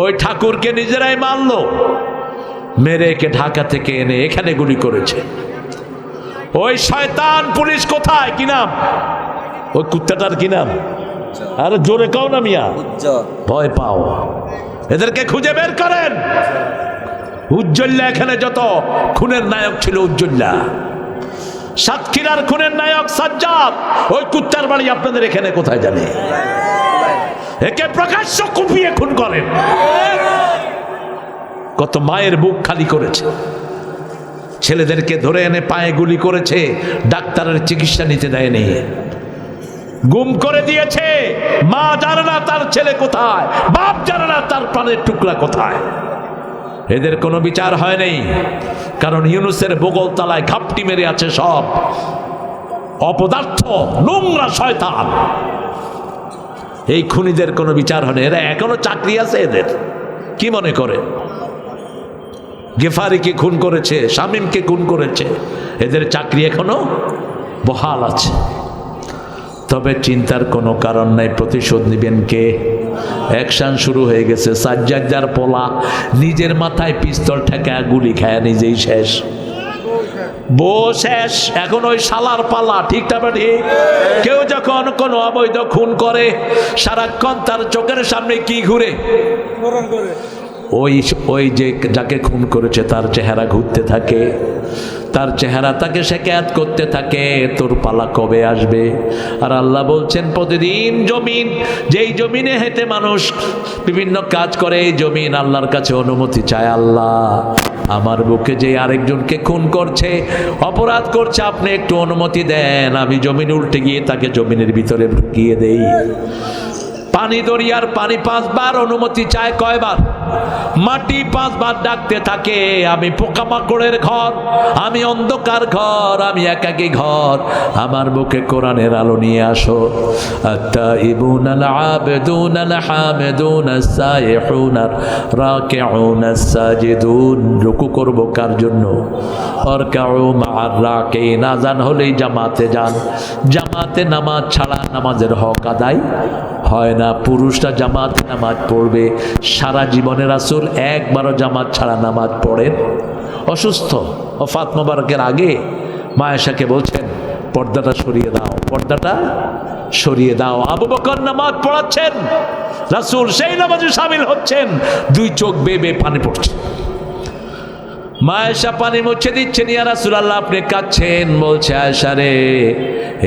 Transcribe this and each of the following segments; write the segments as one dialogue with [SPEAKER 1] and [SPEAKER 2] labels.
[SPEAKER 1] ওই ঠাকুরকে নিজেরাই মারলো। মেরে একে ঢাকা থেকে এনে এখানে গুলি করেছে। ওই শয়তান পুলিশ কোথায়? কি নাম? ওই কুত্তাটার কি নাম? আরে জোরে কাও না মিয়া। ভয় পাও। এদেরকে খুঁজে বের করেন। উজ্জ্বল্লা এখানে যত খুনের নায়ক ছিল উজ্জ্বল্লা সাতক্ষীরার খুনের নায়ক সাজ্জাদ। ওই কুত্তার বাড়ি আপনাদের এখানে কোথায় জানে? একে প্রকাশ্য কুপিয়ে খুন করেন। কত মায়ের বুক খালি করেছে। ছেলেদেরকে ধরে এনে পায়ে গুলি করেছে, ডাক্তারের চিকিৎসা নিতে দেয়নি। গুম করে দিয়েছে, মা জানে না তার ছেলে কোথায়, বাপ জানে না তার প্রাণের টুকরা কোথায়। এদের কোনো বিচার হয় নাই, কারণ ইউনুসের বগল তালায় ঘাপটি মেরে আছে সব। অপদার্থ, নোংরা শয়তান। এই খুনিদের কোনো বিচার হয় এরা এখনও চাকরি আছে এদের। কি মনে করে? গেফারিকে খুন করেছে শামীমকে খুন করেছে, এদের চাকরি এখনও বহাল আছে। তবে চিন্তার কোনো কারণ নাই, প্রতিশোধ নিবেন কে? অ্যাকশন শুরু হয়ে গেছে। সাজ্জাদার পোলা, নিজের মাথায় পিস্তল ঠেকা, গুলি খায় নিজেই শেষ। বো শেষ, এখন ওই শালার পালা, ঠিক না ঠিক? কেউ যখন কোনো অবৈধ খুন করে, সারাক্ষণ তার চোখের সামনে কি ঘুরে? ওই ওই যে যাকে খুন করেছে, তার চেহারা ঘুরতে থাকে। তার চেহারা তাকে শেখায়াত করতে থাকে, তোর পালা কবে আসবে? আর আল্লাহ বলছেন, প্রতিদিন জমিন, যেই জমিনে হেঁটে মানুষ বিভিন্ন কাজ করে, এই জমিন আল্লাহর কাছে অনুমতি চায় আল্লাহ। আমার বুকে যে আরেকজনকে খুন করছে, অপরাধ করছে, আপনি একটু অনুমতি দেন, আমি জমিন উল্টে গিয়ে তাকে জমিনের ভিতরে ঢুকিয়ে দেই। পানি দরিয়ার পানি পাঁচবার অনুমতি চায় কয়বার? মাটি পাঁচবার ডাকতে থাকে, আমি পোকামাকড়ের ঘর, আমি অন্ধকার ঘর, আমি একাকী ঘর। আমার বুকে কোরআনের আলো নিয়ে আসো। আবেদুন আল হামেদুন আসাইহুন রাকিউন সাজিদুন রুকু করব কার জন্য? অরকাউ মার রাকিন। আজান হলেই জামাতে যান। জামাতে নামাজ ছাড়া নামাজের হক আদায় হয় না, পুরুষরা জামাত নামাজ পড়বে। সারা জীবনের আসল একবারও জামাত ছাড়া নামাজ পড়েন। অসুস্থ ও ফাত মোবারকের আগে মায়েশাকে বলছেন, পর্দাটা সরিয়ে দাও, পর্দাটা সরিয়ে দাও। আবু বকর নামাজ পড়াচ্ছেন, রাসূল সেই নামাজে সামিল হচ্ছেন। দুই চোখ বেয়ে পানি পড়ছে। মায়েশা পানি মুছে দিচ্ছেন ইয়া রাসূলুল্লাহ আপনি কাঁদছেন, বলছে আয়েশা রে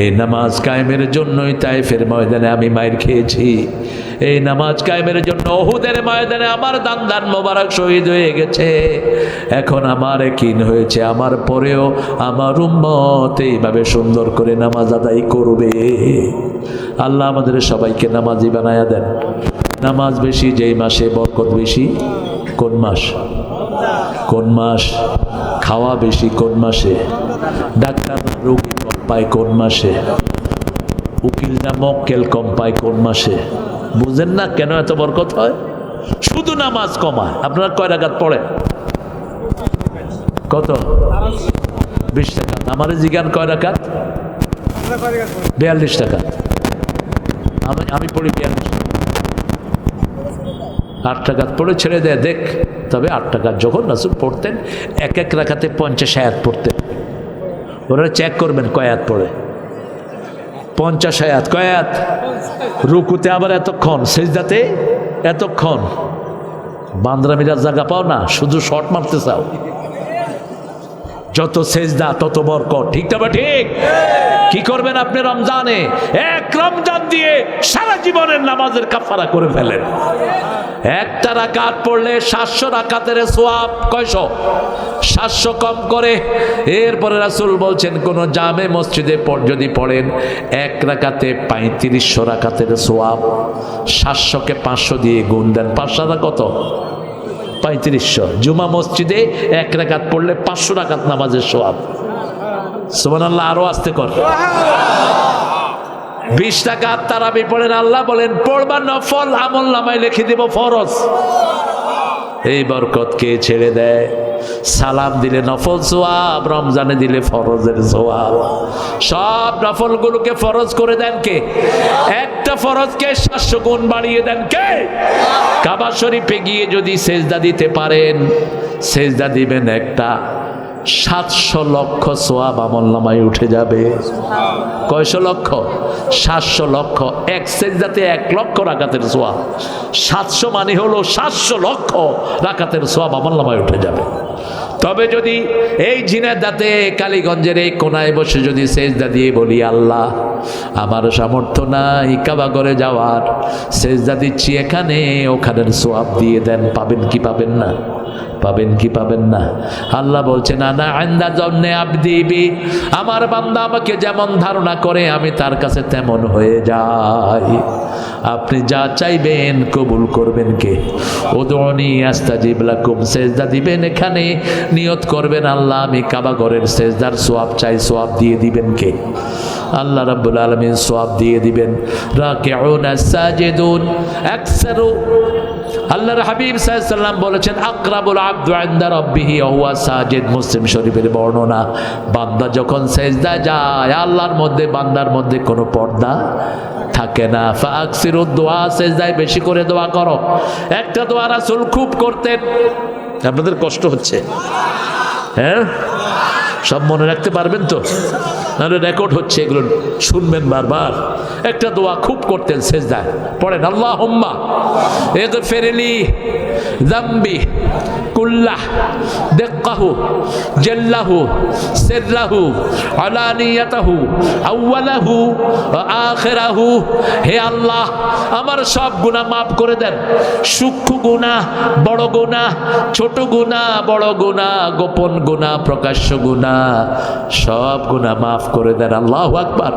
[SPEAKER 1] এই নামাজ কায়েমের জন্যই তাই ফের ময়দানে আমি মায়ের খেয়েছি। এই নামাজ কায়েমের জন্য ওহুদের ময়দানে আমার দান দান মোবারক শহীদ হয়ে গেছে। এখন আমার কিন হয়েছে, আমার পরেও আমার উম্মত এইভাবে সুন্দর করে নামাজ আদায় করবে। আল্লাহ আমাদের সবাইকে নামাজি বানায়া দেন। নামাজ বেশি, যেই মাসে বরকত বেশি, কোন মাস? কোন মাস খাওয়া বেশি, কোন মাসে? ডাক্তার রোগী কম পায় কোন মাসে? উকিল না মক্কেল কম পায় কোন মাসে? বুঝেন না কেন এত বরকত হয়? শুধু নামাজ কমায়। আপনারা কয় রাগাত পড়েন? কত? বিশ টাকা। আমার জিগান কয় রাকাত? বিয়াল্লিশ টাকা। আমি আমি পড়ি বিয়াল্লিশ আট টাকা পড়ে ছেড়ে দেয়, দেখ। তবে আট টাকা যখন রাসুল পড়তেন, এক এক রাখাতে পঞ্চাশ আয়াত পড়তেন। ওরা চেক করবেন কয়াত পড়ে। পঞ্চাশ আয়াত কয়াত রুকুতে আবার এতক্ষণ, সেজদাতে এতক্ষণ। বান্দ্রামিরার জায়গা পাও না, শুধু শর্ট মারতে চাও। যত সেজদা, তত বরকত। ঠিক না বা ঠিক? কি করবেন আপনি রমজানে? এক রমজান দিয়ে সারা জীবনের নামাজের কাফারা করে ফেলেন। একটা রাকাত পড়লে সাতশো রাকাতের সোয়াব কয়শো? সাতশো কম করে। এরপরে রাসুল বলছেন, কোন জামে মসজিদে যদি পড়েন, এক রাকাতে পঁয়ত্রিশশো রাকাতের সোয়াব, সাতশোকে পাঁচশো দিয়ে গুণ দেন। পাঁচশো কত? পঁয়ত্রিশশো। জুমা মসজিদে এক রাকাত পড়লে পাঁচশো রাকাত নামাজের সোয়াব। সুমান আল্লাহ আরও আসতে কর। বিশ টাকা তারাবি পড়েন, আল্লাহ বলেন পড়বার নফল আমল নামায় লিখে দিব ফরজ। এই বরকত কে ছেড়ে দেয়? সালাম দিলে নফল সোয়াব, রমজানে দিলে ফরজের সোয়াব। সব নফলগুলোকে ফরজ করে দেন কে? একটা ফরজকে সাতশো গুণ বাড়িয়ে দেন কে? কাবা শরীফে গিয়ে যদি সেজদা দিতে পারেন, সেজদা দিবেন একটা। সাতশো লক্ষ সোয়াব আমল নামায় উঠে যাবে। কয়শো লক্ষ? সাতশো লক্ষ। এক সেজদাতে এক লক্ষ রাকাতের সোয়াব। সাতশো মানে হলো সাতশো লক্ষ রাকাতের সোয়াব আমল নামায় উঠে যাবে। তবে যদি এই ঝিনাদাতে কালীগঞ্জের এই কোনায় বসে যদি সেজদা দিয়ে বলি, আল্লাহ, আমার সামর্থ্য নাই কাবা করে যাওয়ার। সেজদা দিচ্ছি এখানে, ওখানের সোয়াব দিয়ে দেন, পাবেন কি পাবেন না? পাবেন কি পাবেন না? আল্লাহ বলছেন, আনা আন্দা জন্যে আবদিবি আমার বান্দা আমাকে যেমন ধারণা করে, আমি তার কাছে তেমন হয়ে যাই। আপনি যা চাইবেন কবুল করবেন কে? ওদনি আস্তাজিব লাকুম। সেজদা দিবেন এখানে, নিয়ত করবেন আল্লাহ, আমি কাবাগরের সেজদার সোয়াব চাই, সোয়াব দিয়ে দিবেন কে? আল্লাহ রাব্বুল আলামিন সোয়াব দিয়ে দিবেন। রাকিউন সাজিদুন আকসারু আল্লাহর হাবিব সাল্লাম বলেছেন, আকরাবুল আব্দু আন্দা রব্বিহি সাজিদ মুসলিম শরীফের বর্ণনা। বান্দা যখন সেজদা যায়, আল্লাহর মধ্যে, বান্দার মধ্যে কোনো পর্দা থাকে না। ফাকসির দোয়া, সেজদায় বেশি করে দোয়া করো। একটা দোয়া রাসূল খুব করতেন। আপনাদের কষ্ট হচ্ছে। হ্যাঁ? সব মনে রাখতে পারবেন তো? নাহলে রেকর্ড হচ্ছে, এগুলো শুনবেন বারবার। একটা দোয়া খুব করতেন সেজদায়। পড়েন আল্লাহ হোম্মা এ তো ফেরেলি জাম্বি কুল্লাহ দেক্কাহু জেল্লাহু সেল্লাহু আলানিয়াতাহু আউ্বালাহু আখেরাহু। হে আল্লাহ, আমার সব গুণা মাফ করে দেন। সূক্ষ্ম গুণা বড় গুনাহ, ছোট গুণা বড় গুনাহ, গোপন গুণা প্রকাশ্য গুনাহ। সব গুনাহ মাফ করে দেন, আল্লাহ আকবার।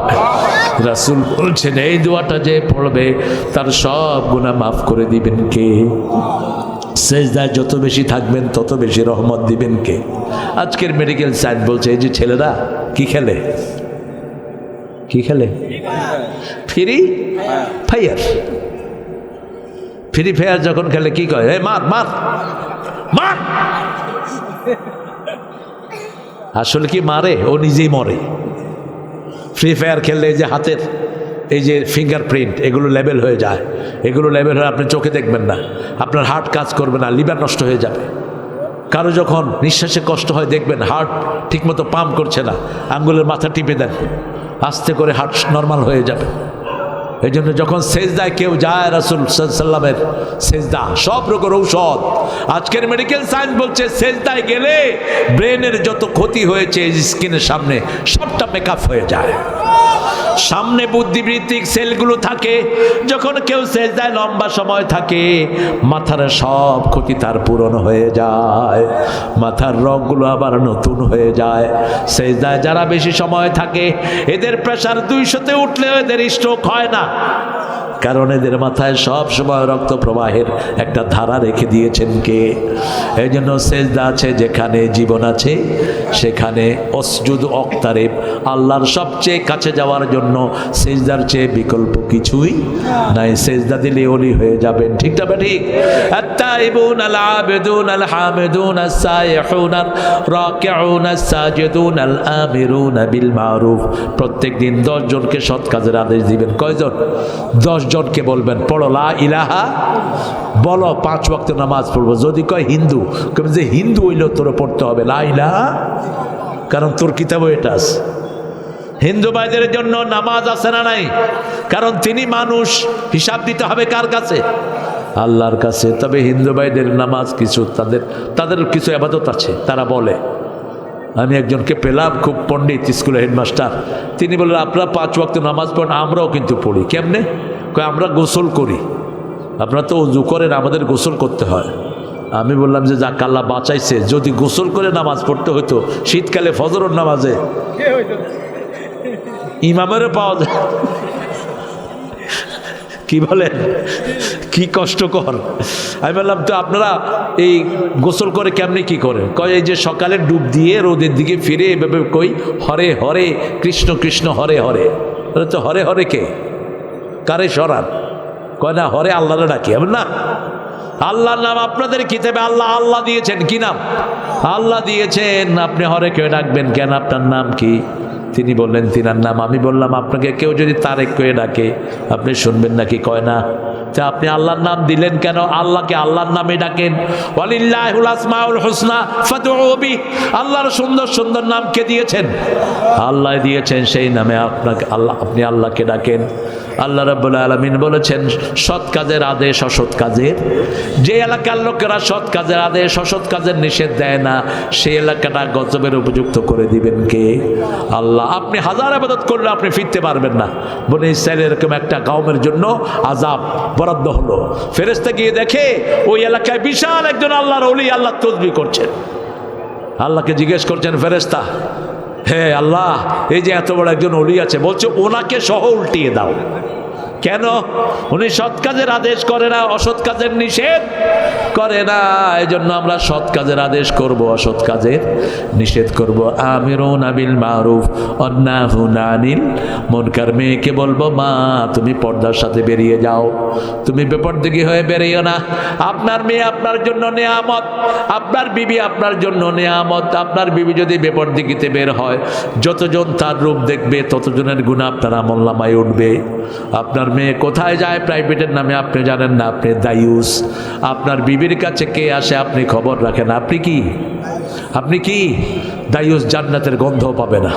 [SPEAKER 1] রাসূল বলছেন, এই দোয়াটা যে পড়বে, তার সব গুনাহ মাফ করে দিবেন কে? সেজদায় যত বেশি থাকবেন, তত বেশি রহমত দিবেন কে? আজকের মেডিকেল সায়েন্স বলছে, এই যে ছেলেরা, কি খেলে? কি খেলে? ফ্রি? ফায়ার। ফ্রি ফায়ার যখন খেলে, কি কয়? এই মার মার মার! আসলে কি মারে? ও নিজেই মরে। ফ্রি ফায়ার খেললে এই যে হাতের, এই যে ফিঙ্গারপ্রিন্ট এগুলো লেভেল হয়ে যায়। এগুলো লেভেল হয়ে আপনি চোখে দেখবেন না। আপনার হার্ট কাজ করবে না লিভার নষ্ট হয়ে যাবে। কারও যখন নিঃশ্বাসে কষ্ট হয়, দেখবেন হার্ট ঠিকমতো পাম্প করছে না, আঙ্গুলের মাথা টিপে দেন। আস্তে করে হার্ট নর্মাল হয়ে যাবে। এই জন্য যখন সেজদায় কেউ যায় রাসুল সাল্লামের সেজদা, সব রকম ঔষধ। আজকের মেডিকেল সায়েন্স বলছে, সেজদায় গেলে ব্রেনের যত ক্ষতি হয়েছে স্কিনের সামনে, সবটা মেকআপ হয়ে যায়। সামনে বুদ্ধিবৃত্তিক সেলগুলো থাকে, যখন কেউ সেজদায় লম্বা সময় থাকে, মাথার সব ক্ষতি তার পূরণ হয়ে যায়। মাথার রগগুলো আবার নতুন হয়ে যায়। সেজদায় যারা বেশি সময় থাকে, এদের প্রেশার দুইশোতে উঠলেও এদের স্ট্রোক হয় না। কারণ এদের মাথায় সব সময় রক্ত প্রবাহের একটা ধারা রেখে দিয়েছেন কে এই জন্য সেজদা আছে যেখানে জীবন আছে সেখানে অসজুদ অক্তারেব আল্লাহর সবচেয়ে কাছে যাওয়ার জন্য সেজদার চেয়ে বিকল্প কিছুই নাই সেজদা দিলে অলি হয়ে যাবেন ঠিক না ঠিক التائبون العابدون الحامدون السائحون الراكعون الساجدون الآمرون بالمعروف প্রত্যেক দিন দশ জনকে সৎ কাজের আদেশ দিবেন কয়জন দশ জনকে বলবেন, পড়ো, লা ইলাহা, বলো, পাঁচ ওয়াক্ত নামাজ পড়ব। যদি কয় হিন্দু, কবে যে হিন্দু হইলেও তোর পড়তে হবে। লা ইলাহা, কারণ তোর কিতাবও এটা আছে। হিন্দু ভাইদের জন্য নামাজ আছে না নাই? কারণ তিনি মানুষ, হিসাব দিতে হবে কার কাছে? আল্লাহর কাছে। তবে হিন্দু ভাইদের নামাজ কিছু, তাদের তাদের কিছু আবাদত আছে, তারা বলে। আমি একজনকে পেলাম, খুব পণ্ডিত স্কুলের হেডমাস্টার। তিনি বললেন, আপনারা পাঁচ ওয়াক্ত নামাজ পড়েন, আমরাও কিন্তু পড়ি। কেমনে? আমরা গোসল করি। আপনারা তো উজু করেন, আমাদের গোসল করতে হয়। আমি বললাম যে, যাক, আল্লাহ বাঁচাইছে। যদি গোসল করে নামাজ পড়তে হতো শীতকালে ফজরের নামাজে ইমামেরও পাওয়া যায়। কি বলেন? কি কষ্টকর। আমি বললাম, তো আপনারা এই গোসল করে কেমনি কি করেন? কয়, এই যে সকালে ডুব দিয়ে রোদের দিকে ফিরে এভাবে কই, হরে হরে, কৃষ্ণ কৃষ্ণ হরে হরে। তো হরে হরে কে? কারে সরান? কয়, না, হরে আল্লাহরে ডাকি। আমি না, আল্লাহর নাম আপনাদের কিতাবে আল্লাহ আল্লাহ দিয়েছেন। কি নাম? আল্লাহ দিয়েছেন। আপনি হরে কেউ ডাকবেন কেন? আপনার নাম কি? তিনি বললেন, তিনার নাম। আমি বললাম, আপনাকে কেউ যদি তারেক কয়ে ডাকে, আপনি শুনবেন নাকি? কয়, না। তা আপনি আল্লাহর নাম দিলেন কেন? আল্লাহকে আল্লাহর নামে ডাকেন। আল্লাহর সুন্দর সুন্দর নাম কে দিয়েছেন? আল্লাহ দিয়েছেন, সেই নামে আপনাকে, আল্লাহ, আপনি আল্লাহকে ডাকেন। আল্লাহ রাব্বুল আলামিন বলেছেন, সৎ কাজের আদেশ অসৎ কাজের। যে এলাকার লোকেরা সৎ কাজের আদেশ, অসৎ কাজের নিষেধ দেয় না, সেই এলাকাটা গজবের উপযুক্ত করে দিবেন কে? আল্লাহ, আপনি হাজার আবাদত করলে আপনি ফিরতে পারবেন না। বলে ইসরায়েল এরকম একটা গাউমের জন্য আজাব বরাদ্দ হলো। ফেরেস্তা গিয়ে দেখে, ওই এলাকায় বিশাল একজন আল্লাহর অলি আল্লাহ তসবি করছেন। আল্লাহকে জিজ্ঞেস করছেন ফেরেস্তা হে আল্লাহ এই যে এত বড় একজন অলি আছে বলছে ওনাকে সহ উল্টিয়ে দাও। কেন? উনি সৎ কাজের আদেশ করে না, অসৎ কাজের নিষেধ করে না। এই জন্য আমরা সৎ কাজের আদেশ করব, অসৎ কাজের নিষেধ করব। আমিরও নাবিল মারুফ, অন্নাহু মনকার। মেয়েকে বলব, মা, তুমি পর্দার সাথে বেরিয়ে যাও। তুমি বেপরদিগি হয়ে বেরিয়েও না। আপনার মেয়ে আপনার জন্য নেয়ামত। আপনার বিবি আপনার জন্য নেয়ামত। আপনার বিবি যদি বেপরদিগিতে বের হয়, যতজন তার রূপ দেখবে, ততজনের গুণ আপনার আমল্লামায় উঠবে। আপনার মেয়ে কোথায় যায়? প্রাইভেটের নামে আপনি জানেন না, আপনি দায়ুস। আপনার বিবির কাছে কে আসে আপনি খবর রাখেন। আপনি কি? আপনি কি? দায়ুস জান্নাতের গন্ধ পাবে না।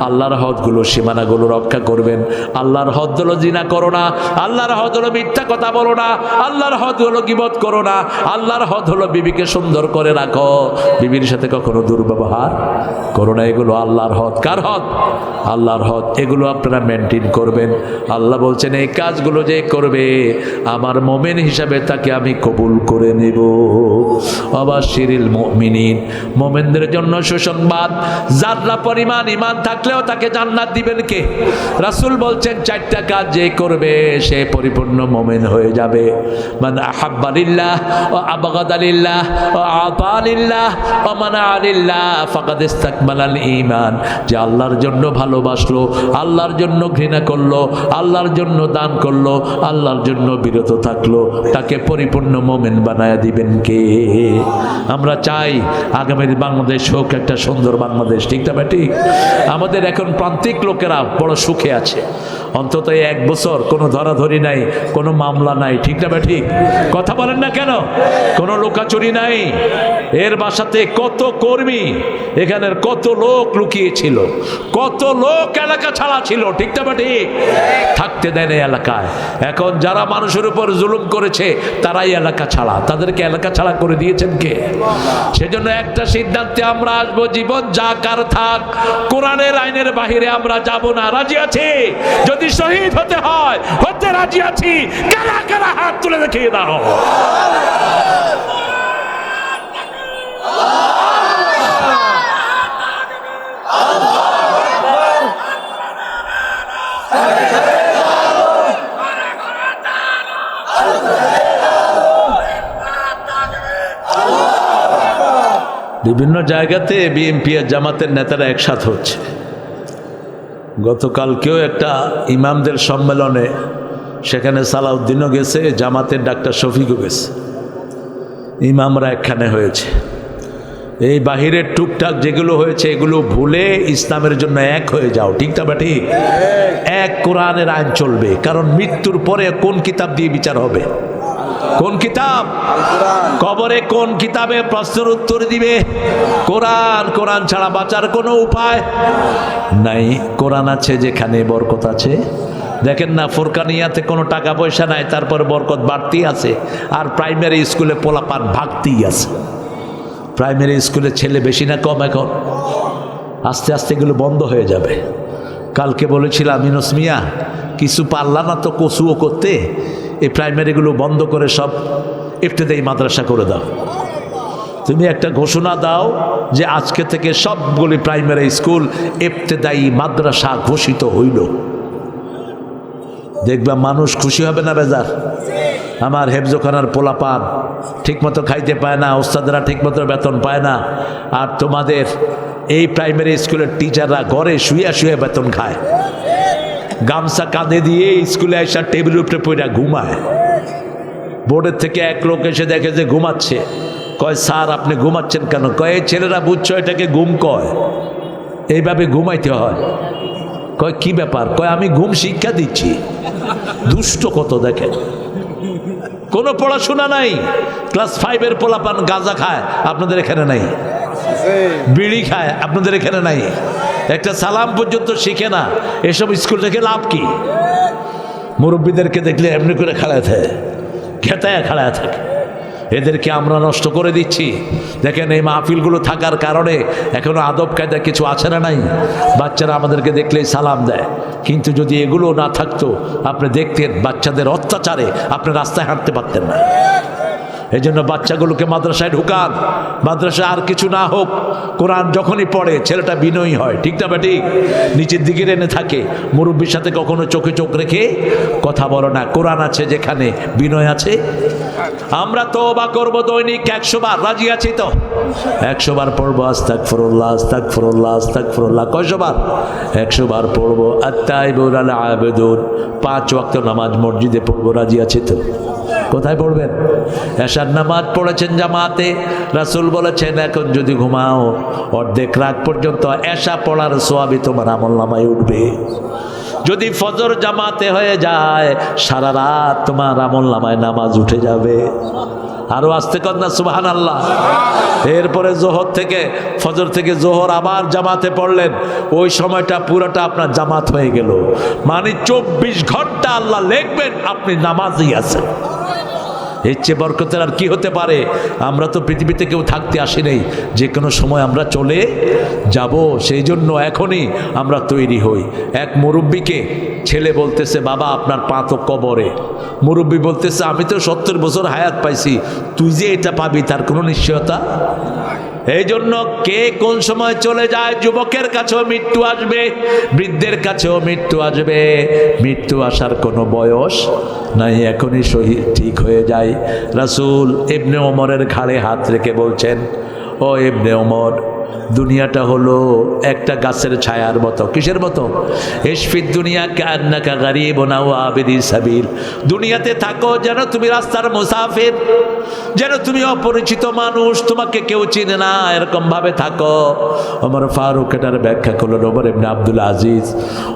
[SPEAKER 1] আল্লাহর হদগুলো, সীমানাগুলো রক্ষা করবেন। আল্লাহর হদ হলো করো না। হদ হলো মিথ্যা কথা বলো না। আল্লাহর হদ হলো করো না। আল্লাহর হদ হলো বিবিকে সুন্দর করে রাখো। বিবির সাথে কখনো দুর্ব্যবহার করো না। এগুলো আল্লাহর হদ। কার হদ? আল্লাহর হদ। এগুলো আপনারা মেনটেন করবেন। আল্লাহ বলছেন, এই কাজগুলো যে করবে, আমার মোমেন হিসাবে তাকে আমি কবুল করে নেব। অবাশিরিল মুমিনিন। মোমেনদের জন্য সুসংবাদ। যাত্রা পরিমাণ ইমান থাকলেও তাকে জান্নাত দিবেন কে? রাসূল বলছেন, চারটা কাজ যে করবে, সে পরিপূর্ণ মোমেন হয়ে যাবে। মানে আহাব্বালিল্লাহ ও আবগাদালিল্লাহ ও আতালিল্লাহ ও মানা আলিল্লাহ ফাকাদ ইস্তাকমালাল ঈমান। যে আল্লাহর জন্য ভালোবাসলো, আল্লাহর জন্য ঘৃণা করল, আল্লাহর জন্য দান করল, আল্লাহর জন্য বিরত থাকল, তাকে পরিপূর্ণ মোমেন বানায় দিবেন কে? আমরা চাই আগামীর বাংলাদেশ হোক একটা সুন্দর বাংলাদেশ, ঠিক না ঠিক? আমাদের এখন প্রান্তিক লোকেরা বড় সুখে আছে। অন্তত এক বছর কোনো ধরাধরি নাই, কোনো মামলা নাই, ঠিক না ঠিক কথা বলেন না কেন? কোনো লোকাচুরি নাই। এর বাসাতে কত কর্মী, এখানের কত লোক লুকিয়েছিল, কত লোক এলাকা ছাড়া ছিল, ঠিক না ঠিক থাকতে দেন এই এলাকায়। এখন যারা মানুষের উপর জুলুম করেছে, তারাই এলাকা ছাড়া। তাদেরকে এলাকা ছাড়া করে দিয়েছেন কে? সেজন্য একটা সিদ্ধান্তে আমরা আসব, জীবন যা কার থাক, কোরআনের আইনের বাহিরে আমরা যাব না। রাজি আছি? যদি শহীদ হতে হয়, হতে রাজি আছি। কারা কারা হাত তুলে দেখিয়ে দাও। বিভিন্ন জায়গাতে বিএনপি আর জামাতের নেতারা একসাথ হচ্ছে। গতকালকেও একটা ইমামদের সম্মেলনে সেখানে সালাউদ্দিনও গেছে, জামাতের ডাক্তার শফিকও গেছে। ইমামরা একখানে হয়েছে। এই বাহিরের টুকটাক যেগুলো হয়েছে, এগুলো ভুলে ইসলামের জন্য এক হয়ে যাও। ঠিক বা ঠিক? এক কোরআনের আইন চলবে, কারণ মৃত্যুর পরে কোন কিতাব দিয়ে বিচার হবে? কোন কিতাব? কবরে কোন কিতাবে প্রশ্নের উত্তর দিবে? কোরআন কোরআন ছাড়া বাঁচার কোনো উপায় নাই। কোরআন আছে যেখানে বরকত আছে। দেখেন না, ফুরকানিয়াতে কোনো টাকা পয়সা নাই, তারপর বরকত বাড়তি আছে। আর প্রাইমারি স্কুলে পোলাপান ভাগতেই আছে। প্রাইমারি স্কুলে ছেলে বেশি না কম এখন? আস্তে আস্তে এগুলো বন্ধ হয়ে যাবে। কালকে বলেছিলাম ইনোস মিয়া, কিছু পারলা না তো কচুও করতে? এই প্রাইমারিগুলো বন্ধ করে সব ইফতেদায়ী মাদ্রাসা করে দাও। তুমি একটা ঘোষণা দাও যে আজকে থেকে সবগুলি প্রাইমারি স্কুল ইফতেদায়ী মাদ্রাসা ঘোষিত হইল। দেখবা মানুষ খুশি হবে না বেজার? আমার হেফজোখানার পোলাপান ঠিকমতো খাইতে পায় না, ওস্তাদরা ঠিকমতো বেতন পায় না। আর তোমাদের এই প্রাইমারি স্কুলের টিচাররা ঘরে শুয়ে শুয়ে বেতন খায়। গামছা কাঁধে দিয়ে স্কুলে এসে টেবিলের উপরে পড়া ঘুমায়। বোর্ডের থেকে এক লোক এসে দেখে যে ঘুমাচ্ছে। কয় স্যার আপনি ঘুমাচ্ছেন কেন? কয় এই ছেলেরা বুঝছ এটাকে ঘুম কয়। এইভাবে ঘুমাইতে হয়। কয় কি ব্যাপার? কয় আমি ঘুম শিক্ষা দিচ্ছি। দুষ্ট কত দেখেন। কোনো পড়াশোনা নাই। ক্লাস ফাইভের পোলাপান গাঁজা খায়। আপনাদের এখানে নাই। বিড়ি খায়। আপনাদের এখানে নাই। একটা সালাম পর্যন্ত শিখে না, এসব স্কুল থেকে লাভ কি? মুরব্বীদেরকে দেখলে এমনি করে খাড়ায় থাকে, খেতায় খাড়ায় থাকে। এদেরকে আমরা নষ্ট করে দিচ্ছি। দেখেন এই মাহফিলগুলো থাকার কারণে এখনও আদব কায়দা কিছু আছে না নাই? বাচ্চারা আমাদেরকে দেখলেই সালাম দেয়। কিন্তু যদি এগুলো না থাকতো, আপনি দেখতেন বাচ্চাদের অত্যাচারে আপনি রাস্তায় হাঁটতে পারতেন না। এই জন্য বাচ্চাগুলোকে মাদ্রাসায় ঢুকান। মাদ্রাসা আর কিছু না হোক, কোরআন যখনই পড়ে, ছেলেটা বিনয়ী হয়। ঠিক না ঠিক নিচের দিকে এনে থাকে। মুরব্বীর সাথে কখনো চোখে চোখ রেখে কথা বলো না। কোরআন আছে যেখানে, বিনয় আছে। আমরা তো বা করব দৈনিক একশো বার। রাজি আছি তো? একশো বার পড়ব আস্তাক ফরুল্লাহ আস্তাক ফরুল্লাহ আস্তাক ফরুল্লাহ কয়শো বার? একশো বার পড়ব। আত্মাইবুর আল আবেদুন পাঁচ ওয়াক্ত নামাজ মসজিদে পড়ব। রাজি আছি তো? কোথায় পড়বেন? এশার নামাজ পড়েছেন জামাতে। রাসুল বলেছেন, এখন যদি ঘুমাও, অর্ধেক রাত পর্যন্ত এশা পড়ার সোয়াবি তোমার আমল নামায় উঠবে। যদি ফজর জামাতে হয়ে যায়, সারা রাত তোমার আমল নামায় নামাজ উঠে যাবে। আরও আসতে কর না সুবাহান আল্লাহ এরপরে জোহর থেকে, ফজর থেকে জোহর আবার জামাতে পড়লেন। ওই সময়টা পুরোটা আপনার জামাত হয়ে গেল। মানে চব্বিশ ঘণ্টা আল্লাহ লিখবেন, আপনি নামাজই আছেন। এর চেয়ে বরকতের আর কি হতে পারে? আমরা তো পৃথিবীতে কেউ থাকতে আসি নেই। যে কোনো সময় আমরা চলে যাব সেই জন্য এখনই আমরা তৈরি হই। এক মুরব্বীকে ছেলে বলতেছে, বাবা, আপনার পা তো কবরে। মুরব্বী বলতেছে, আমি তো সত্তর বছর হায়াত পাইছি। তুই যে এটা পাবি, তার কোনো নিশ্চয়তা? এই জন্য কে কোন সময় চলে যায়? যুবকের কাছেও মৃত্যু আসবে, বৃদ্ধের কাছেও মৃত্যু আসবে। মৃত্যু আসার কোনো বয়স নাই, এখনই শহীদ ঠিক হয়ে যায়। রাসুল ইবনে অমরের ঘাড়ে হাত রেখে বলছেন, ও ইবনে ওমর দুনিয়াটা হলো একটা গাছের ছায়ার মতো। কিসের মতো? এসফিদ দুনিয়া কান্নাকা গারিব নাও আবেদি সাবিল। দুনিয়াতে থাকো যেন তুমি রাস্তার মুসাফির, যেন তুমি অপরিচিত মানুষ, তোমাকে কেউ চিনে না, এরকম ভাবে থাকো। ওমর ফারুক এটার ব্যাখ্যা করলেন ওমর এমনি আব্দুল আজিজ।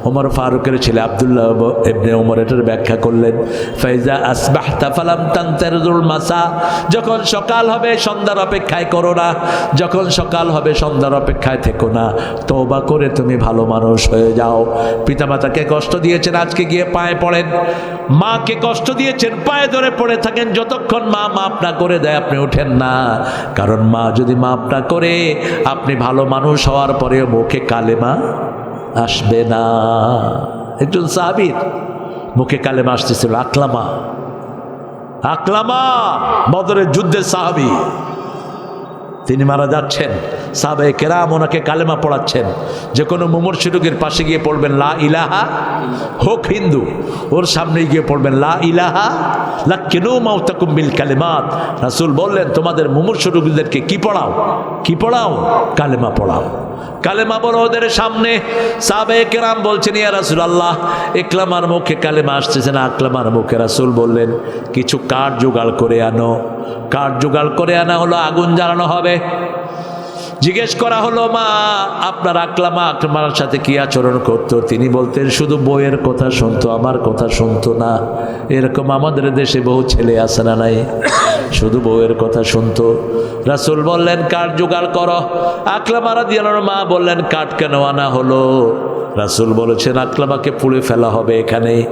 [SPEAKER 1] ওমর ফারুকের ছেলে আবদুল্লাহ এমনি ওমর এটার ব্যাখ্যা করলেন, ফাইজা আসবাহতা ফালাম তান্তারুল মাসা। যখন সকাল হবে সন্ধ্যার অপেক্ষায় করো না, যখন সকাল হবে সন্ধ্যার অপেক্ষায় থেকো না। তওবা করে তুমি ভালো মানুষ হয়ে যাও। পিতামাতাকে কষ্ট দিয়েছেন, আজকে গিয়ে পায়ে পড়েন। মাকে কষ্ট দিয়েছেন, পায়ে ধরে পড়ে থাকেন। যতক্ষণ মা মাপ না করে দেয়, আপনি ওঠেন না। কারণ মা যদি মাপ না করে, আপনি ভালো মানুষ হওয়ার পরেও মুখে কালেমা আসবে না। একজন সাহাবির মুখে কালেমা আসতেছিল, আকলামা। আকলামা, বদরের যুদ্ধের সাহাবি। তিনি মারা যাচ্ছেন। সাবে কেরাম ওনাকে কালেমা পড়াচ্ছেন। যে কোনো মুমূর্ষু রোগীর পাশে গিয়ে পড়বেন, লা ইলাহা হোক হিন্দু। ওর সামনে গিয়ে পড়বেন, লা ইলাহা লা কেনু মাউতাকুম বিল কালেমাত। রাসুল বললেন, তোমাদের মুমূর্ষু রোগীদেরকে কি পড়াও? কি পড়াও? কালেমা পড়াও। কালেমা বলো ওদের সামনে সাবে কেরাম বলছেন, ইয়া রাসুল আল্লাহ একলামার মুখে কালেমা আসতেছে না আকলামার মুখে রাসুল বললেন, কিছু কাঠ জোগাড় করে আনো। কাঠ জোগাড় করে আনা হলো, আগুন জ্বালানো হবে। জিজ্ঞেস করা হলো, মা, আপনার আকলামা, আকলামার সাথে কি আচরণ করতো? তিনি বলতেন, শুধু বইয়ের কথা শুনতো, আমার কথা শুনতো না। এরকম আমাদের দেশে বহু ছেলে আসে না নাই? শুধু বউয়ের কথা শুনত। রাসুল বললেন কাঠ জোগাড় করো? আকলামারা দিয়ানোর মা বললেন, কাঠ কেন আনা হলো? রাসুল বলেছেন, আকলামাকে পুড়ে ফেলা হবে এখানে।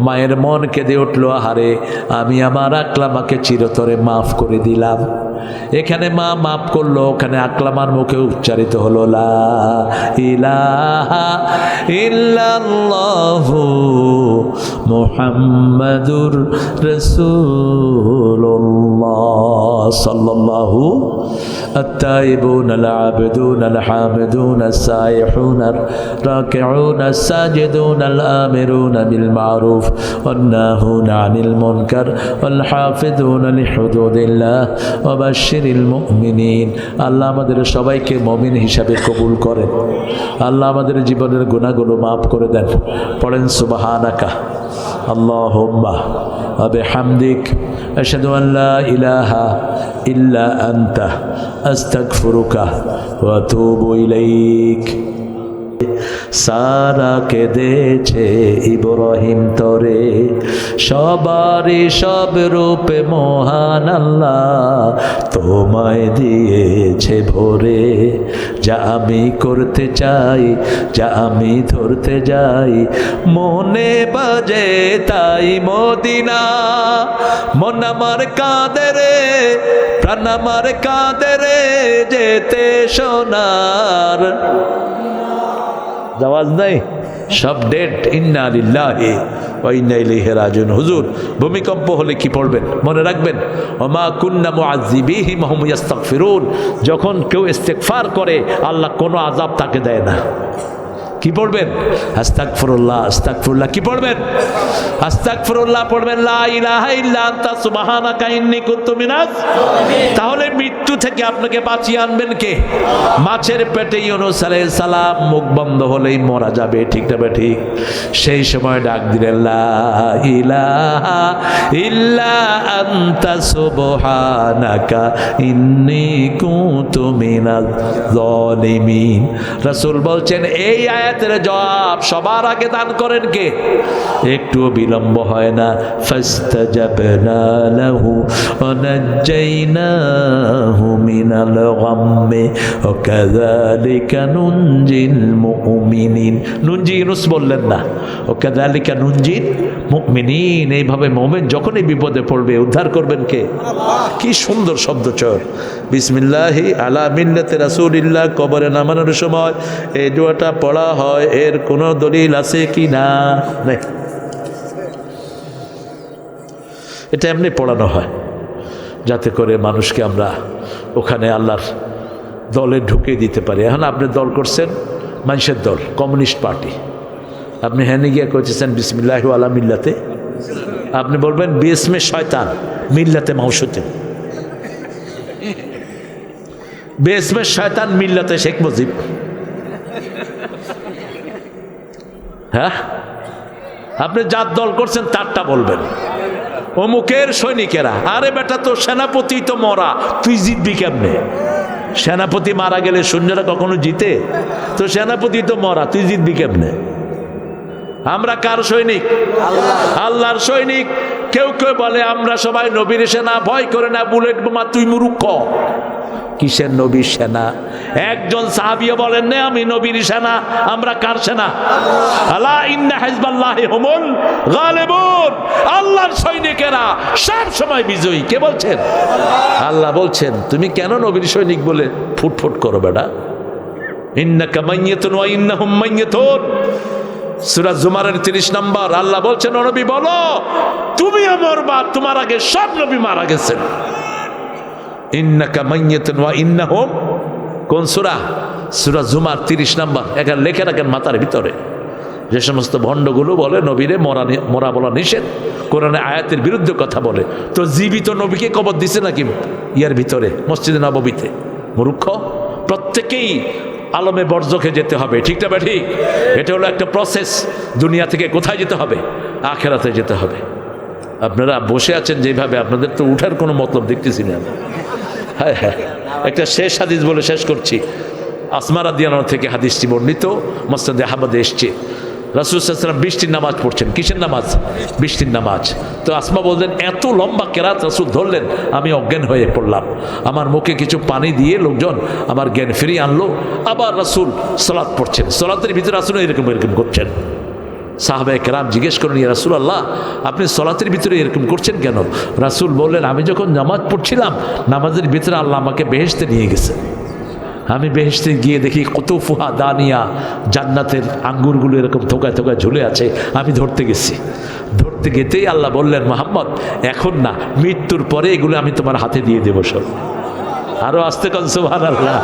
[SPEAKER 1] মায়ের মন কেঁদে উঠল, আহারে, আমি আমার আকলামাকে চিরতরে মাফ করে দিলাম। এখানে মা মাফ করলো ওখানে আকলামার মুখে উচ্চারিত হলো লা ইলাহা ইল্লাল্লাহু মুহাম্মাদুর রাসূলুল্লাহ صلى الله التائبون العابدون الحامدون السائحون الراكعون الساجدون الآمرون بالمعروف والناهون عن المنكر والحافظون لحدود الله বাশিরিল মুমিনিন। আল্লাহ আমাদের সবাইকে মমিন হিসাবে কবুল করেন। আল্লাহ আমাদের জীবনের গুণাগুলো মাফ করে দেন। পড়েন সুবাহানাকা। আল্লাহুম্মা আবে হামদিক আশহাদু ইলাহা ইল্লা আনতা। আস্তাগফিরুকা ওয়া আতুবু ইলাইক। সারা কেঁদেছে ইব্রাহিম তরে। সবারই সব রূপে মহান আল্লাহ তোমায় দিয়েছে ভোরে। যা আমি করতে চাই, যা আমি ধরতে যাই, মনে বাজে তাই মদিনা। মন আমার কাঁদে রে প্রাণ আমার কাঁদে রে যেতে সোনার। জাওয়াজ নাই? সব ডেট ইন্না লিল্লাহি ওয়া ইন্না ইলাইহি রাজিউন। হুজুর, ভূমিকম্প হলে কি পড়বেন? মনে রাখবেন, ওমা কুন্না মুআযিবিহিম হুম ইস্তাগফিরুন যখন কেউ ইস্তেগফার করে, আল্লাহ কোনো আযাব তাকে দেয় না। কি পড়বেন? আস্তাগফিরুল্লাহ আস্তাগফিরুল্লাহ, কি পড়বেন? আস্তাগফিরুল্লাহ পড়বেন ইন্নী কুনতু মিনাজ তাহলে মৃত্যু থেকে আপনাকে বাঁচিয়ে আনবেন কে? মাছের পেটে ইউনুস আলাইহিস সালাম, মুখ বন্ধ হলেই মরা যাবে, ঠিক না বে ঠিক? সেই সময় ডাক দিলেন, লা ইলাহা ইল্লা আনতা, সুবহানাকা ইন্নী কুনতু মিনাজ জালিমিন। রাসূল বলছেন, এই আয়াতের জবাব সবার আগে দান করেন কে? একটু বিলম্ব হয় না। এইভাবে যখনই বিপদে পড়বে, উদ্ধার করবেন কে? কি সুন্দর শব্দ চর। বিসমিল্লাহি আলা মিল্লাতে রাসূলিল্লাহ, কবরে নামানোর সময় এই দোয়াটা পড়া হয়, এর কোনো দলিল আছে কি না? এটা এমনি পড়ানো হয়, যাতে করে মানুষকে আমরা ওখানে আল্লাহর দলে ঢুকে দিতে পারি। এখন আপনি দল করছেন, মানুষের দল, কমিউনিস্ট পার্টি। আপনি হ্যানে গিয়ে কইতেছেন, বিসমিল্লাহ আলা মিল্লাতে। আপনি বলবেন বিএসমে শয়তান, মিল্লাতে মাংসতে বেসমে শয়তান, মিল্লাতে শেখ মুজিব। হ্যাঁ? আপনি যার দল করছেন, তারটা বলবেন। অমুকের সৈনিকেরা, আরে বেটা তো সেনাপতি তো মরা, তুই জিতবি কেমনে? সেনাপতি মারা গেলে সৈন্যরা কখনো জিতে? তো সেনাপতি তো মরা, তুই জিতবি কেমনে? আমরা কার সৈনিক? আল্লাহর সৈনিক। কেউ কেউ বলে, আমরা সবাই নবীর সেনা, ভয় করে না, বুলেট বোমা, তুই মুরুক্ষ। কিসের নবীর সেনা? একজন সাহাবিয়া বলেন না আমি নবীর সেনা আমরা কার সেনা? আলা ইন্না হিজবাল্লাহি হুমুল গালিবুন। আল্লাহর সৈনিকেরা সব সময় বিজয়ী। কে বলছেন? আল্লাহ বলছেন তুমি কেন নবীর সৈনিক বলে ফুটফুট করো বেটা? ইন্নাকা মাইয়াতুন ওয়া ইন্নাহুম মাইয়াতুন সূরা জুমারের 30 নম্বর আল্লাহ বলছেন ও নবী বলো তুমি আমার বা তোমার আগে সব নবী মারা গেছেন। ইন্নাকা ওয়া কোন সূরা? সূরা জুমার 30 নম্বর। এখানে লেখে রাখেন মাথার ভিতরে। যে সমস্ত ভণ্ডগুলো বলে, নবীরে মরা মরা বলা নিষেধ। কোরআনে আয়াতের বিরুদ্ধে কথা বলে। তো জীবিত নবীকে কবর দিছে নাকি ইয়ার ভিতরে, মসজিদে নববীতে? মূর্খ। প্রত্যেকেই আলমে বর্জকে যেতে হবে। ঠিক না ঠিক এটা হলো একটা প্রসেস দুনিয়া থেকে কোথায় যেতে হবে? আখেরাতে যেতে হবে। আপনারা বসে আছেন যেভাবে, আপনাদের তো উঠার কোনো মতলব দেখতেছি না। হ্যাঁ হ্যাঁ একটা শেষ হাদিস বলে শেষ করছি। আসমারা দিয়ানো থেকে হাদিসটি বর্ণিত মসজিদে আহমদে এসছে। রাসুলাম বৃষ্টির নামাজ পড়ছেন। কিসের নামাজ? বৃষ্টির নামাজ। তো আসমা বললেন, এত লম্বা কেরাত রাসুল ধরলেন, আমি অজ্ঞান হয়ে পড়লাম। আমার মুখে কিছু পানি দিয়ে লোকজন আমার জ্ঞান ফিরিয়ে আনলো। আবার রাসুল সলাৎ পড়ছেন। সলাতের ভিতরে আসলে এরকম এরকম করছেন। সাহাবায় কেরাম জিজ্ঞেস করেন ইয়া রাসুল আল্লাহ আপনি সলাতের ভিতরে এরকম করছেন কেন? রাসুল বললেন, আমি যখন নামাজ পড়ছিলাম, নামাজের ভিতরে আল্লাহ আমাকে বেহেস্তে নিয়ে গেছে। আমি বেহেস্তে গিয়ে দেখি কত ফুহা দানিয়া জান্নাতের আঙ্গুরগুলো এরকম থোকায় থোকায় ঝুলে আছে, আমি ধরতে গেছি। ধরতে গেতেই আল্লাহ বললেন, মোহাম্মদ, এখন না, মৃত্যুর পরে এগুলো আমি তোমার হাতে দিয়ে দেবো সব। আরও আসতে কন সুভান আল্লাহ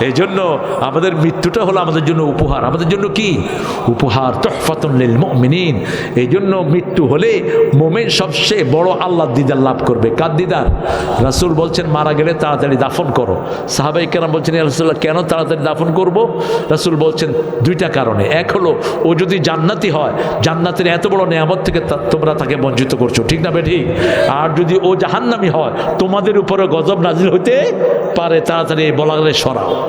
[SPEAKER 1] এই জন্য আমাদের মৃত্যুটা হলো আমাদের জন্য উপহার। আমাদের জন্য কি? উপহার তহফাতুল্লিল মিনিন এই জন্য মৃত্যু হলে মোমেন সবচেয়ে বড় আল্লাহ দিদার লাভ করবে। কার দিদার? রাসুল বলছেন, মারা গেলে তাড়াতাড়ি দাফন করো। সাহাবাই কেন বলছেন রাসূলুল্লাহ, কেন তাড়াতাড়ি দাফন করব? রাসুল বলছেন, দুইটা কারণে। এক হলো, ও যদি জান্নাতি হয়, জান্নাতের এত বড় নেয়ামত থেকে তোমরা তাকে বঞ্চিত করছ। ঠিক না বেঠিক? আর যদি ও জাহান্নামি হয়, তোমাদের উপরে গজব নাজিল হতে পারে। তাড়াতাড়ি এই বলাগলে সরাও।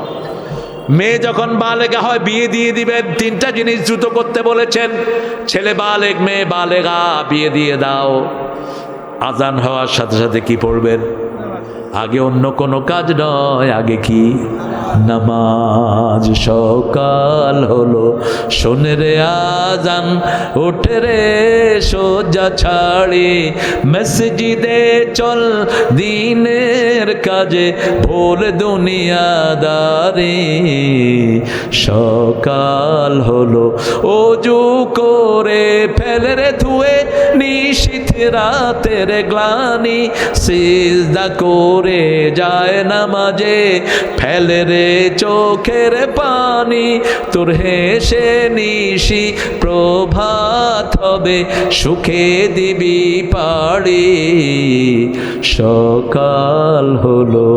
[SPEAKER 1] মেয়ে যখন বালেগা হয়, বিয়ে দিয়ে দিবেন তিনটা জিনিস দ্রুত করতে বলেছেন। ছেলে বালেগ, মেয়ে বালেগা, বিয়ে দিয়ে দাও। আজান হওয়ার সাথে সাথে কি পড়বেন? আগে অন্য কোনো কাজ নয়, আগে কি? নামাজ সকাল হলো। শোনে রে আজান, ওঠে রে সোজা ছাড়ি। মসজিদে চল, দিনের কাজে ভোর দুনিয়াদারি। সকাল হলো, অজু করে ফেলে রে ধুয়ে নিশীথ রাতের গ্লানি, সিজদা করে যায় নামাজে, ফেলে রে চোখের পানি, তোর হেসে নিশি প্রভাত হবে, সুখে দিবি পাড়ি। সকাল হলো,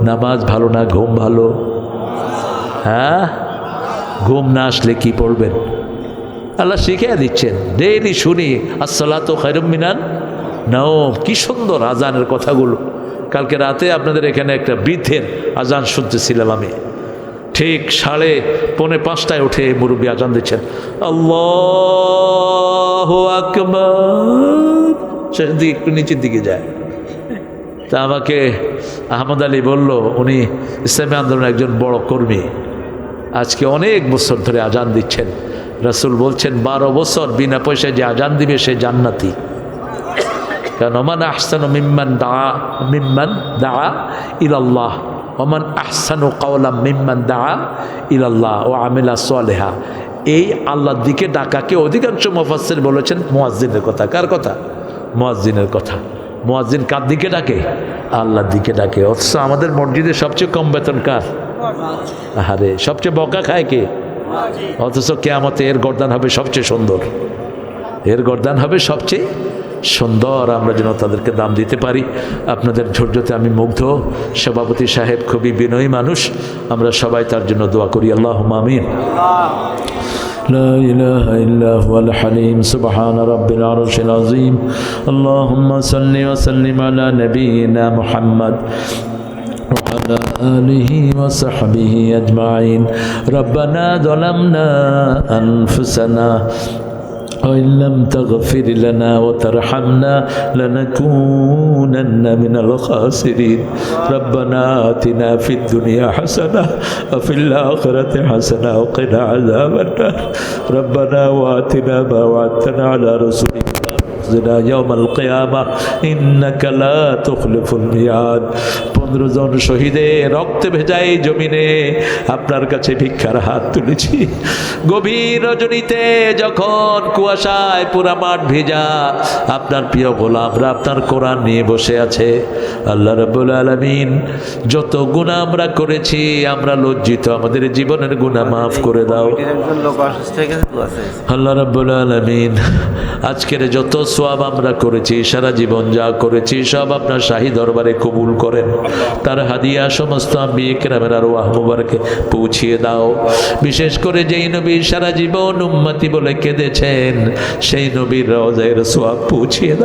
[SPEAKER 1] নামাজ ভালো না ঘুম ভালো? হ্যাঁ? ঘুম না আসলে কি পড়বেন? আল্লাহ শিখিয়ে দিচ্ছেন, ডেইলি শুনি আসসালা তো খৈরম মিনান নাও কি সুন্দর আজানের কথাগুলো। কালকে রাতে আপনাদের এখানে একটা বৃদ্ধের আজান শুনতেছিলাম আমি। ঠিক সাড়ে পৌনে পাঁচটায় উঠে মুরব্বী আজান দিচ্ছেন, আল্লাহ আকবর। শেষের দিকে একটু নিচের দিকে যায়। তা আমাকে আহমদ আলী বলল, উনি ইসলামী আন্দোলনের একজন বড় কর্মী। আজকে অনেক বছর ধরে আজান দিচ্ছেন। রাসুল বলছেন, বারো বছর বিনা পয়সায় যে আজান দিবে সে জান্নাতি। কারণ ওমান আহসানু মিম্মান দা মিম্মান দা ইলাল্লাহ। ওমান আহসানু কাওলাম মিম্মান দা ইলাল্লাহ ও আমিলা সোয়ালেহা এই আল্লাহর দিকে ডাকাকে অধিকাংশ মুফাসসির বলেছেন, মুয়াজ্জিনের কথা। কার কথা? মুয়াজ্জিনের কথা। মুয়াজ্জিন কার দিকে ডাকে? আল্লাহর দিকে ডাকে। অথচ আমাদের মসজিদে সবচেয়ে কম বেতন কার? আরে সবচেয়ে বকা খায় কে? অথচ কেয়ামতে এর গরদান হবে সবচেয়ে সুন্দর এর গরদান হবে সবচেয়ে সুন্দর আমরা যেন তাদেরকে দাম দিতে পারি আপনাদের ধৈর্যতে আমি মুগ্ধ সভাপতি সাহেব খুবই বিনয়ী মানুষ আমরা সবাই তার জন্য দোয়া করি আল্লাহ আমিন لا إله إلا هو الحليم سبحان رب العرش العظيم اللهم صل وسلم على نبينا محمد وعلى آله وصحبه أجمعين. ربنا ظلمنا أنفسنا وإن لم تغفر لنا وترحمنا لنكونن من الخاسرين. ربنا آتنا في الدنيا حسنة وفي الآخرة حسنة وقنا عذاب النار. ربنا وآتنا ما وعدتنا على رسولك. يوم القيامة. إنك لا تخلف الميعاد. পনেরো জন শহীদের রক্তে ভেজা এই জমিনে আপনার কাছে ভিক্ষার হাত তুলেছি। গভীর রজনীতে যখন কুয়াশায় পুরা মাঠ ভেজা, আপনার প্রিয় গোলামরা আপনার কোরআন নিয়ে বসে আছে। আল্লাহ রব্বুল আলমিন, যত গুণা আমরা করেছি, আমরা লজ্জিত। আমাদের জীবনের গুণা মাফ করে দাও। আল্লাহ রাব্বুল আলামিন, আজকের যত সোয়াব আমরা করেছি, সারা জীবন যা করেছি, সব আপনার শাহী দরবারে কবুল করেন। তার হাদিয়া সমস্ত আমি কেরামের আরও আহমুবারকে পৌঁছিয়ে দাও। বিশেষ করে যেই নবী সারা জীবন উম্মতি বলে কেঁদেছেন, সেই নবীর রজায়ের সোয়াব পৌঁছিয়ে দাও।